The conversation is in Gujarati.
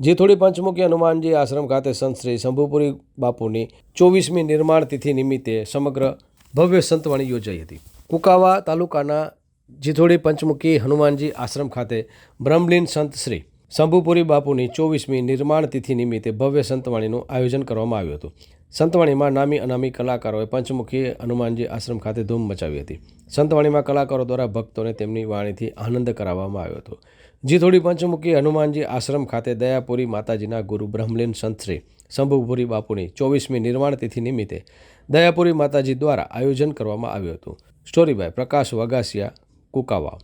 જીથોડી પંચમુખી હનુમાનજી આશ્રમ ખાતે સંત શ્રી શંભુપુરી બાપુની ચોવીસમી નિર્માણ તિથિ નિમિત્તે સમગ્ર ભવ્ય સંતવાણી યોજાઈ હતી. કુકાવા તાલુકાના જીથોડી પંચમુખી હનુમાનજી આશ્રમ ખાતે બ્રહ્મલીન સંત શ્રી શંભુપુરી બાપુની ચોવીસમી નિર્માણ તિથિ નિમિત્તે ભવ્ય સંતવાણીનું આયોજન કરવામાં આવ્યું હતું. સંતવાણીમાં નામી અનામી કલાકારોએ પંચમુખી હનુમાનજી આશ્રમ ખાતે ધૂમ મચાવી હતી. સંતવાણીમાં કલાકારો દ્વારા ભક્તોને તેમની વાણીથી આનંદ કરાવવામાં આવ્યો હતો. જીથોડી પંચમુખી હનુમાનજી આશ્રમ ખાતે દયાપુરી માતાજીના ગુરુ બ્રહ્મલીન સંતશ્રી શંભુપુરી બાપુની ચોવીસમી નિર્માણ તિથિ નિમિત્તે દયાપુરી માતાજી દ્વારા આયોજન કરવામાં આવ્યું હતું. Story by Prakash Vagasiya Kukawa